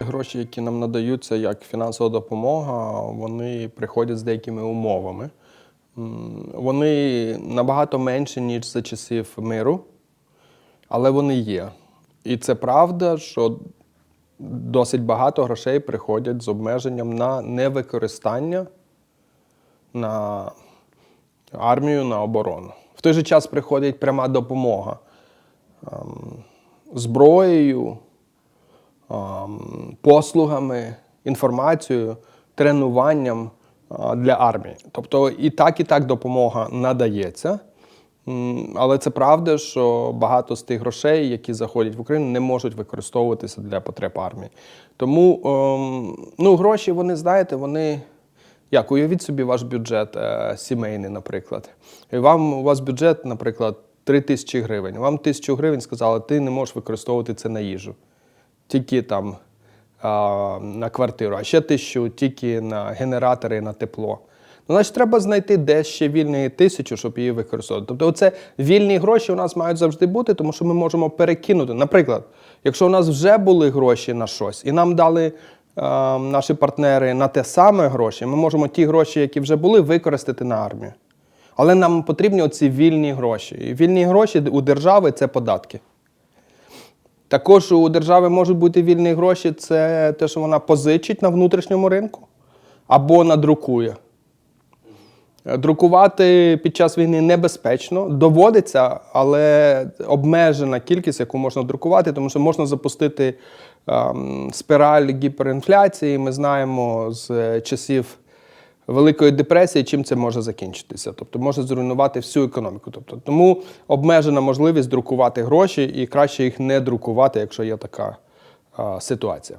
Гроші, які нам надаються як фінансова допомога, вони приходять з деякими умовами. Вони набагато менші, ніж за часів миру, але вони є. І це правда, що досить багато грошей приходять з обмеженням на невикористання на армію, на оборону. В той же час приходить пряма допомога ем, зброєю, ем, послугами, інформацією, тренуванням а, для армії. Тобто і так, і так допомога надається. Але це правда, що багато з тих грошей, які заходять в Україну, не можуть використовуватися для потреб армії. Тому ем, ну, гроші, вони, знаєте, вони. Як уявіть собі ваш бюджет е, сімейний, наприклад. І вам у вас бюджет, наприклад, 3 тисячі гривень. Вам тисячу гривень сказали, ти не можеш використовувати це на їжу. Тільки там а, на квартиру, а ще тисячу тільки на генератори, на тепло. Ну, значить, треба знайти де ще вільні тисячу, щоб її використовувати. Тобто, оце вільні гроші у нас мають завжди бути, тому що ми можемо перекинути. Наприклад, якщо у нас вже були гроші на щось, і нам дали наші партнери на те саме гроші, ми можемо ті гроші, які вже були, використати на армію. Але нам потрібні оці вільні гроші. І вільні гроші у держави це податки. Також у держави можуть бути вільні гроші, це те, що вона позичить на внутрішньому ринку або надрукує. Друкувати під час війни небезпечно, доводиться, але обмежена кількість, яку можна друкувати, тому що можна запустити ем, спіраль гіперінфляції. Ми знаємо з е, часів Великої депресії, чим це може закінчитися. Тобто може зруйнувати всю економіку. Тобто, тому обмежена можливість друкувати гроші і краще їх не друкувати, якщо є така а, ситуація.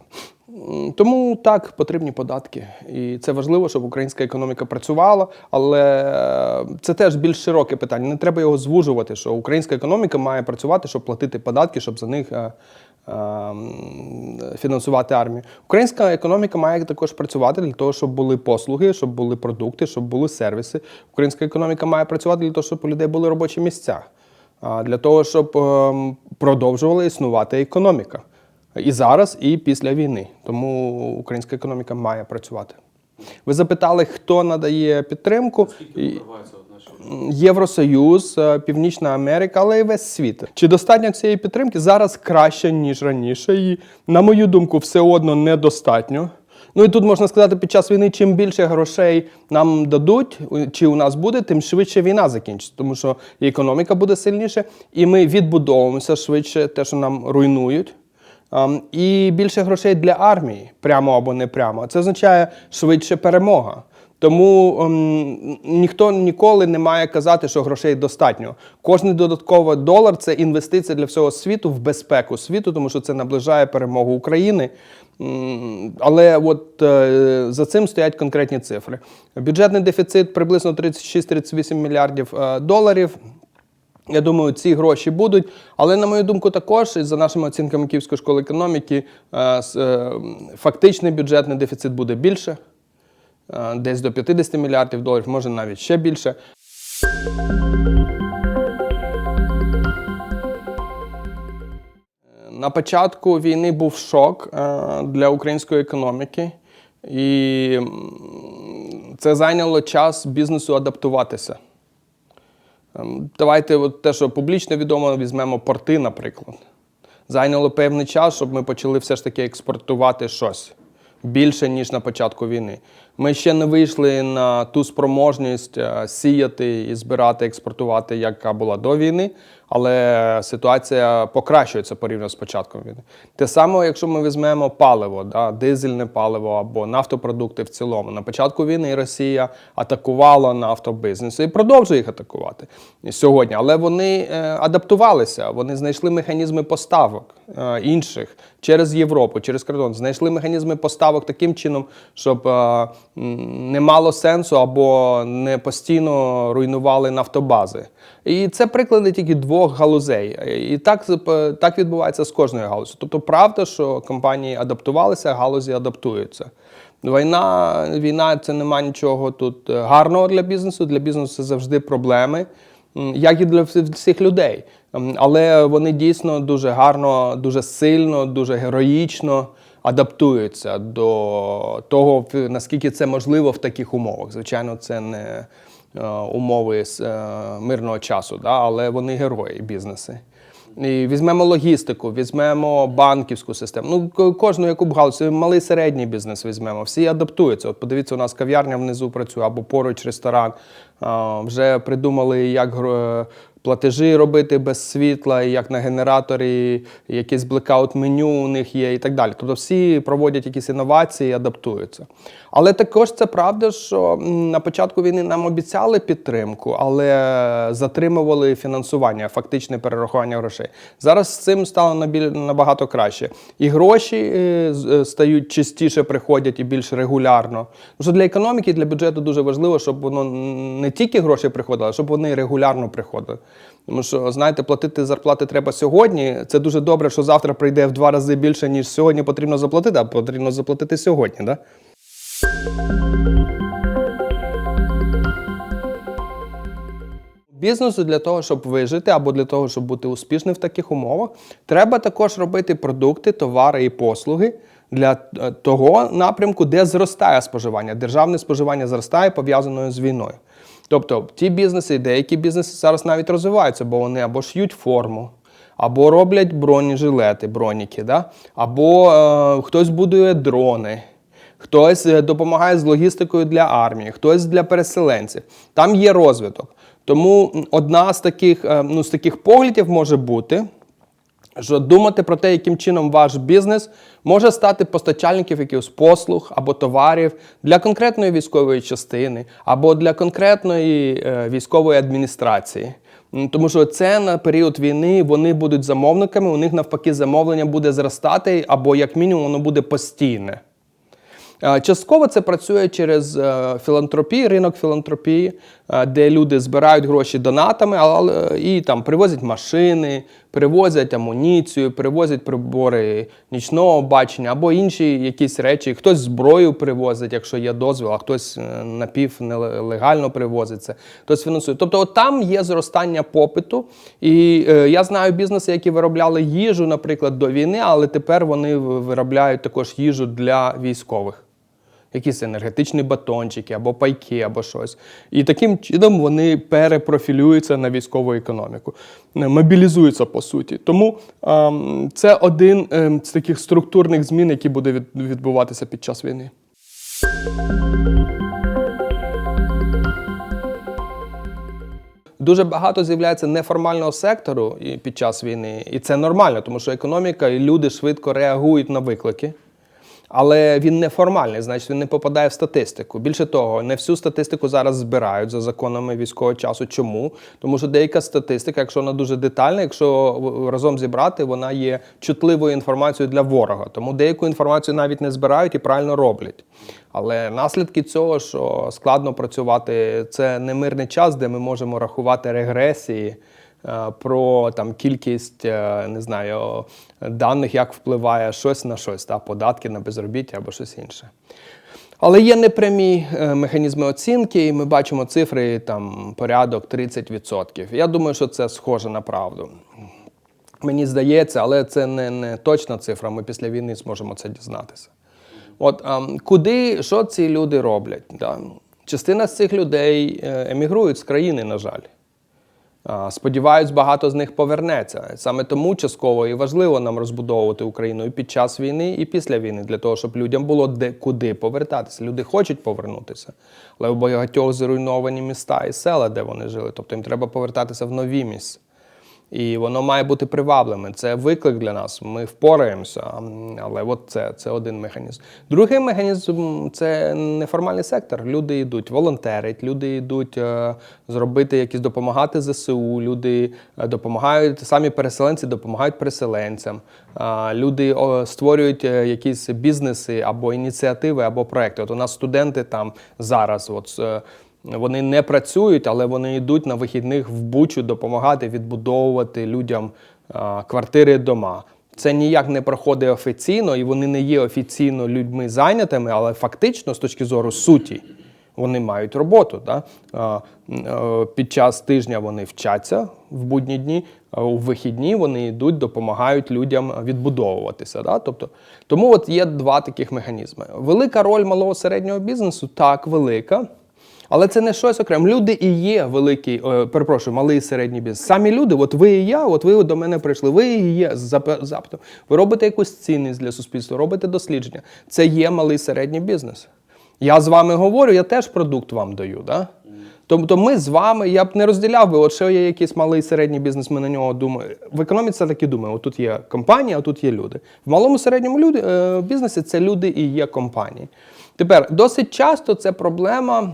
Тому так потрібні податки, і це важливо, щоб українська економіка працювала, але е, це теж більш широке питання. Не треба його звужувати, що українська економіка має працювати, щоб платити податки, щоб за них е, е, фінансувати армію. Українська економіка має також працювати для того, щоб були послуги, щоб були продукти, щоб були сервіси. Українська економіка має працювати для того, щоб у людей були робочі місця, для того, щоб ем, продовжувала існувати економіка. І зараз, і після війни. Тому українська економіка має працювати. Ви запитали, хто надає підтримку. І- Євросоюз, е, Північна Америка, але й весь світ. Чи достатньо цієї підтримки зараз краще, ніж раніше? І, на мою думку, все одно недостатньо. Ну і тут можна сказати, під час війни, чим більше грошей нам дадуть, чи у нас буде, тим швидше війна закінчиться. Тому що і економіка буде сильніше, і ми відбудовуємося швидше, те, що нам руйнують. І більше грошей для армії, прямо або не прямо. Це означає швидше перемога. Тому ем, ніхто ніколи не має казати, що грошей достатньо. Кожний додатковий долар це інвестиція для всього світу в безпеку світу, тому що це наближає перемогу України. Але от е, за цим стоять конкретні цифри. Бюджетний дефіцит приблизно 36-38 мільярдів е, доларів. Я думаю, ці гроші будуть. Але, на мою думку, також, і за нашими оцінками Київської школи економіки, е, фактичний бюджетний дефіцит буде більше, десь до 50 мільярдів доларів, може навіть ще більше. На початку війни був шок е, для української економіки, і це зайняло час бізнесу адаптуватися. Ем, Давайте от те, що публічно відомо, візьмемо порти, наприклад. Зайняло певний час, щоб ми почали все ж таки експортувати щось більше, ніж на початку війни. Ми ще не вийшли на ту спроможність е, сіяти і збирати, експортувати, яка була до війни, але ситуація покращується порівняно з початком війни. Те саме, якщо ми візьмемо паливо, да, дизельне паливо або нафтопродукти в цілому. На початку війни Росія атакувала нафтобизнес і продовжує їх атакувати сьогодні. Але вони е, адаптувалися, вони знайшли механізми поставок е, інших через Європу, через кордон, знайшли механізми поставок таким чином, щоб не мало сенсу або не постійно руйнували нафтобази. І це приклади тільки двох галузей. І так, так відбувається з кожною галузю. Тобто, правда, що компанії адаптувалися, галузі адаптуються. Війна, війна це нема нічого тут е, гарного для бізнесу. Для бізнесу це завжди проблеми, як і для всіх людей. Але вони дійсно дуже гарно, дуже сильно, дуже героїчно адаптуються до того, наскільки це можливо в таких умовах. Звичайно, це не е, умови з е, мирного часу, да? але вони герої бізнеси. І візьмемо логістику, візьмемо банківську систему. Ну, кожну яку б галузь, малий середній бізнес візьмемо. Всі адаптуються. От подивіться, у нас кав'ярня внизу працює або поруч ресторан. Вже придумали, як платежі робити без світла, як на генераторі, якийсь блекаут меню у них є і так далі. Тобто всі проводять якісь інновації адаптуються. Але також це правда, що на початку війни нам обіцяли підтримку, але затримували фінансування, фактичне перерахування грошей. Зараз з цим стало набагато краще. І гроші е, е, стають частіше приходять і більш регулярно. Тому що для економіки, для бюджету дуже важливо, щоб воно не тільки гроші приходили, а щоб вони регулярно приходили. Тому що, знаєте, платити зарплати треба сьогодні. Це дуже добре, що завтра прийде в два рази більше, ніж сьогодні потрібно заплатити, а потрібно заплатити сьогодні. Да? Бізнесу для того, щоб вижити, або для того, щоб бути успішним в таких умовах, треба також робити продукти, товари і послуги для е, того напрямку, де зростає споживання. Державне споживання зростає пов'язаною з війною. Тобто ті бізнеси, деякі бізнеси зараз навіть розвиваються, бо вони або ш'ють форму, або роблять бронежилети, броніки, да? або е, хтось будує дрони. Хтось е, допомагає з логістикою для армії, хтось для переселенців. Там є розвиток. Тому одна з таких, е, ну, з таких поглядів може бути, що думати про те, яким чином ваш бізнес може стати постачальників якихось послуг або товарів для конкретної військової частини, або для конкретної е, військової адміністрації. Тому що це на період війни вони будуть замовниками, у них навпаки замовлення буде зростати, або як мінімум воно буде постійне. Е, Частково це працює через е, філантропію, ринок філантропії, де люди збирають гроші донатами, але і там привозять машини, привозять амуніцію, привозять прибори нічного бачення або інші якісь речі. Хтось зброю привозить, якщо є дозвіл, а хтось е, напів нелегально привозить це, хтось фінансує. Тобто, от там є зростання попиту. І е, я знаю бізнеси, які виробляли їжу, наприклад, до війни, але тепер вони виробляють також їжу для військових якісь енергетичні батончики або пайки, або щось. І таким чином вони перепрофілюються на військову економіку, е, мобілізуються по суті. Тому ем, це один ем, з таких структурних змін, які буде відбуватися під час війни. Дуже багато з'являється неформального сектору під час війни, і це нормально, тому що економіка і люди швидко реагують на виклики. Але він неформальний, значить він не попадає в статистику. Більше того, не всю статистику зараз збирають за законами військового часу. Чому? Тому що деяка статистика, якщо вона дуже детальна, якщо разом зібрати, вона є чутливою інформацією для ворога. Тому деяку інформацію навіть не збирають і правильно роблять. Але наслідки цього, що складно працювати, це не мирний час, де ми можемо рахувати регресії. Е, Про там кількість е, не знаю даних, як впливає щось на щось, та податки на безробіття або щось інше. Але є непрямі е, механізми оцінки, і ми бачимо цифри там порядок 30%. Я думаю, що це схоже на правду. Мені здається, але це не, не точна цифра. Ми після війни зможемо це дізнатися. От ем, куди що ці люди роблять? Да? Частина з цих людей емігрують з країни, на жаль. Сподіваюсь, багато з них повернеться. Саме тому частково і важливо нам розбудовувати Україну і під час війни, і після війни, для того, щоб людям було де куди повертатися. Люди хочуть повернутися, але у багатьох зруйновані міста і села, де вони жили. Тобто їм треба повертатися в нові місця. І воно має бути привабливим. Це виклик для нас. Ми впораємося, але от це, це один механізм. Другий механізм це неформальний сектор. Люди йдуть волонтерить, люди йдуть е, зробити якісь допомагати ЗСУ, люди е, допомагають, самі переселенці допомагають переселенцям. Люди створюють е, якісь бізнеси або ініціативи, або проекти. От у нас студенти там зараз. От, вони не працюють, але вони йдуть на вихідних в Бучу допомагати відбудовувати людям квартири, дома. Це ніяк не проходить офіційно, і вони не є офіційно людьми зайнятими, але фактично, з точки зору суті, вони мають роботу. Да? Е, Під час тижня вони вчаться в будні дні, а у вихідні вони йдуть, допомагають людям відбудовуватися. Да? Тобто, тому от є два таких механізми. Велика роль малого середнього бізнесу так, велика. Але це не щось окремо. Люди і є великий, е, перепрошую, малий і середній бізнес. Самі люди, от ви і я, от ви до мене прийшли, ви і є з зап- запитом. Ви робите якусь цінність для суспільства, робите дослідження. Це є малий і середній бізнес. Я з вами говорю, я теж продукт вам даю. Да? Тобто ми з вами, я б не розділяв би, от що є якийсь малий і середній бізнес, ми на нього думаємо. В економіці так і думаємо, тут є компанія, а тут є люди. В малому середньому люди, е, бізнесі це люди і є компанії. Тепер досить часто це проблема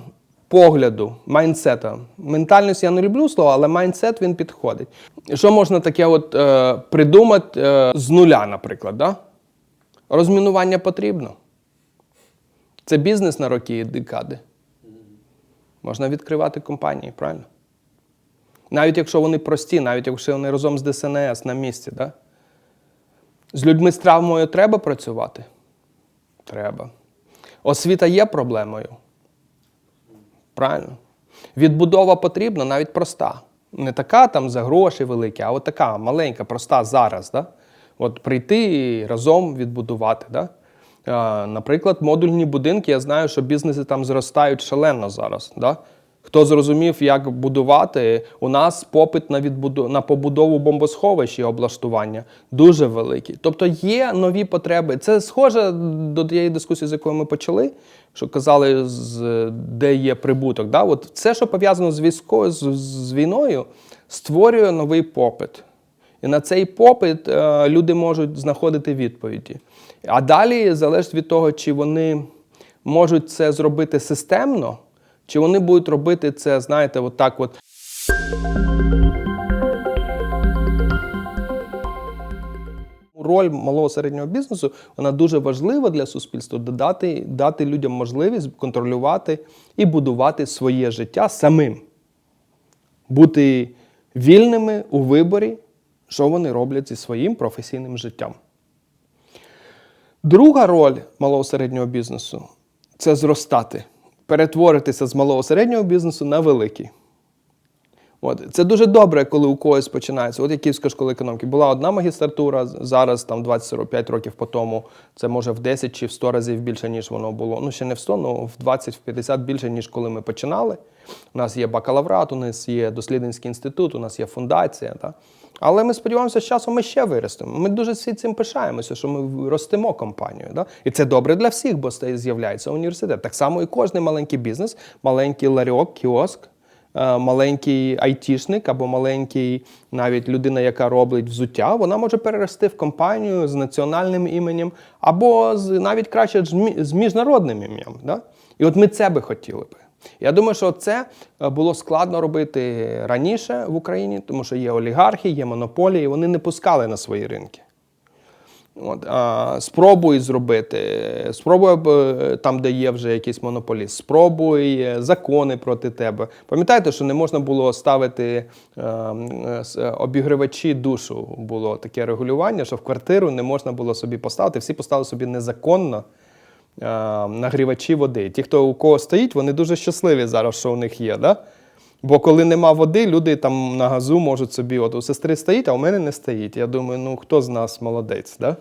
погляду, майндсета. Ментальність я не люблю слово, але майндсет він підходить. Що можна таке от, е, придумати е, з нуля, наприклад? Да? Розмінування потрібно. Це бізнес на роки і декади. Можна відкривати компанії, правильно? Навіть якщо вони прості, навіть якщо вони разом з ДСНС на місці. Да? З людьми з травмою треба працювати? Треба. Освіта є проблемою. Правильно? Відбудова потрібна, навіть проста. Не така там за гроші великі, а от така маленька, проста зараз. Да? От прийти і разом відбудувати. Да? Наприклад, модульні будинки, я знаю, що бізнеси там зростають шалено зараз. Да? Хто зрозумів, як будувати, у нас попит на відбуду... на побудову бомбосховищ і облаштування дуже великий. Тобто є нові потреби. Це схоже до тієї дискусії, з якої ми почали, що казали, де є прибуток. Да? От все, що пов'язано з військо... з... з війною, створює новий попит. І на цей попит е, люди можуть знаходити відповіді. А далі залежить від того, чи вони можуть це зробити системно, чи вони будуть робити це, знаєте, от так от. Роль малого середнього бізнесу вона дуже важлива для суспільства додати, дати людям можливість контролювати і будувати своє життя самим, бути вільними у виборі, що вони роблять зі своїм професійним життям. Друга роль малого середнього бізнесу це зростати, перетворитися з малого середнього бізнесу на великий. От. Це дуже добре, коли у когось починається. От як Київська школа економіки. Була одна магістратура, зараз, там 20-45 років по тому, це може в 10 чи в 100 разів більше, ніж воно було. Ну, ще не в 100, але в 20-50 більше, ніж коли ми починали. У нас є бакалаврат, у нас є дослідницький інститут, у нас є фундація. Так? Але ми сподіваємося, з часом ми ще виростемо. Ми дуже всі цим пишаємося, що ми ростемо компанію. Да? І це добре для всіх, бо з'являється університет. Так само і кожний маленький бізнес, маленький ларьок, кіоск, е, маленький айтішник або маленький навіть людина, яка робить взуття, вона може перерости в компанію з національним іменем, або з навіть краще з міжнародним ім'ям. Да? І от ми це би хотіли би. Я думаю, що це е, було складно робити раніше в Україні, тому що є олігархи, є монополії, вони не пускали на свої ринки. От, а, спробуй зробити, спробуй е, там, де є вже якийсь монополіст, спробуй е, закони проти тебе. Пам'ятаєте, що не можна було ставити е, обігрівачі душу. Було таке регулювання, що в квартиру не можна було собі поставити. Всі поставили собі незаконно нагрівачі води. Ті, хто у кого стоїть, вони дуже щасливі зараз, що у них є. Да? Бо коли нема води, люди там на газу можуть собі, от у сестри стоїть, а у мене не стоїть. Я думаю, ну хто з нас молодець? Да?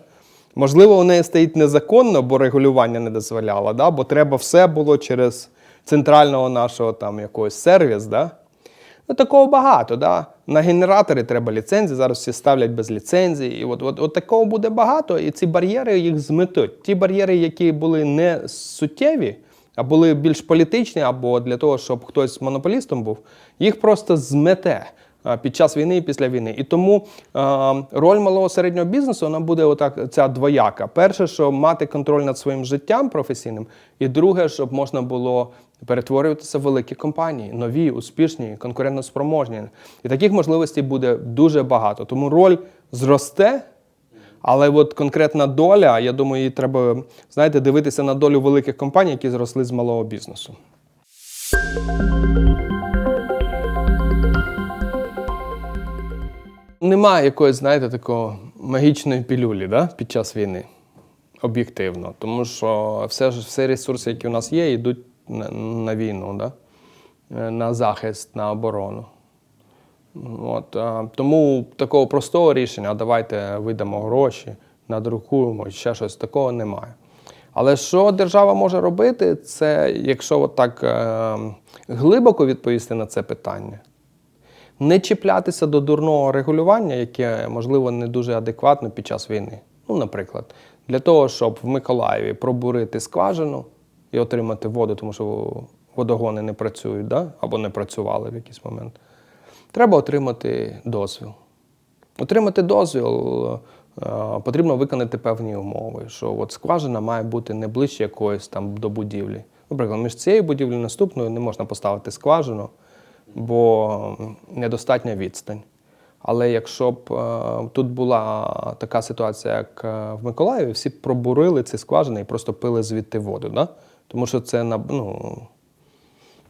Можливо, у неї стоїть незаконно, бо регулювання не дозволяло, да? бо треба все було через центрального нашого там якогось сервіс. Да? Ну, такого багато. Да? На генератори треба ліцензії, зараз всі ставлять без ліцензії. І от, от, от такого буде багато, і ці бар'єри їх зметуть. Ті бар'єри, які були не суттєві, а були більш політичні, або для того, щоб хтось монополістом був, їх просто змете під час війни і після війни. І тому а, роль малого середнього бізнесу вона буде отак, ця двояка. Перше, що мати контроль над своїм життям професійним, і друге, щоб можна було перетворюватися в великі компанії, нові, успішні, конкурентоспроможні. І таких можливостей буде дуже багато. Тому роль зросте. Але от конкретна доля, я думаю, її треба знаєте, дивитися на долю великих компаній, які зросли з малого бізнесу. Немає якогось, знаєте, такого магічної пілюлі да, під час війни. Об'єктивно. Тому що все, всі ресурси, які у нас є, йдуть на, на війну, да? Е, на захист, на оборону. От, тому такого простого рішення, давайте видамо гроші, надрукуємо, ще щось такого немає. Але що держава може робити, це якщо от так е, глибоко відповісти на це питання, не чіплятися до дурного регулювання, яке, можливо, не дуже адекватно під час війни. Ну, наприклад, для того, щоб в Миколаєві пробурити скважину і отримати воду, тому що водогони не працюють, да? або не працювали в якийсь момент, треба отримати дозвіл. Отримати дозвіл е, потрібно виконати певні умови, що от скважина має бути не ближче якоїсь там до будівлі. Наприклад, між цією будівлею і наступною не можна поставити скважину, бо недостатня відстань. Але якщо б е, тут була така ситуація, як е, в Миколаєві, всі пробурили ці скважини і просто пили звідти воду. Да? Тому що це ну,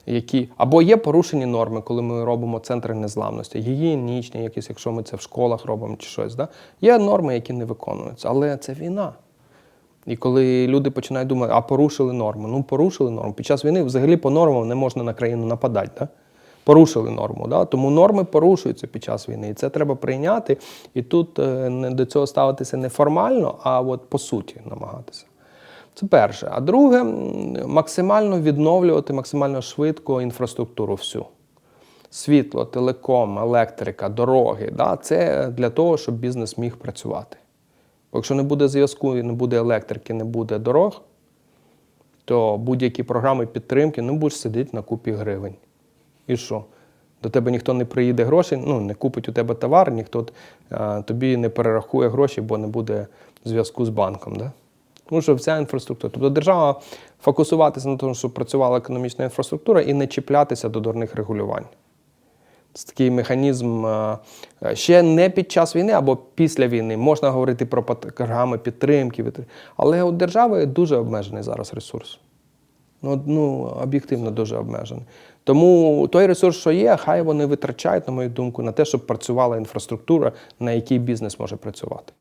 які або є порушені норми, коли ми робимо центри незламності, гігієнічні, якісь, якщо ми це в школах робимо чи щось. Да? Є норми, які не виконуються, але це війна. І коли люди починають думати, а порушили норму. Ну, порушили норму. Під час війни взагалі по нормам не можна на країну нападати. Да? Порушили норму. Да? Тому норми порушуються під час війни. І це треба прийняти. І тут е, не до цього ставитися не формально, а от по суті намагатися. Це перше. А друге, максимально відновлювати максимально швидко інфраструктуру всю. Світло, телеком, електрика, дороги. Да? Це для того, щоб бізнес міг працювати. Бо якщо не буде зв'язку, не буде електрики, не буде дорог, то будь-які програми підтримки ну, будеш сидіти на купі гривень. І що? До тебе ніхто не приїде грошей, ну, не купить у тебе товар, ніхто е, тобі не перерахує гроші, бо не буде зв'язку з банком. Да? Тому що вся інфраструктура. Тобто держава фокусуватися на тому, щоб працювала економічна інфраструктура і не чіплятися до дурних регулювань. Це такий механізм е, е, ще не під час війни або після війни. Можна говорити про програми підтримки, але у держави дуже обмежений зараз ресурс. Ну, ну, об'єктивно дуже обмежений. Тому той ресурс, що є, хай вони витрачають, на мою думку, на те, щоб працювала інфраструктура, на якій бізнес може працювати.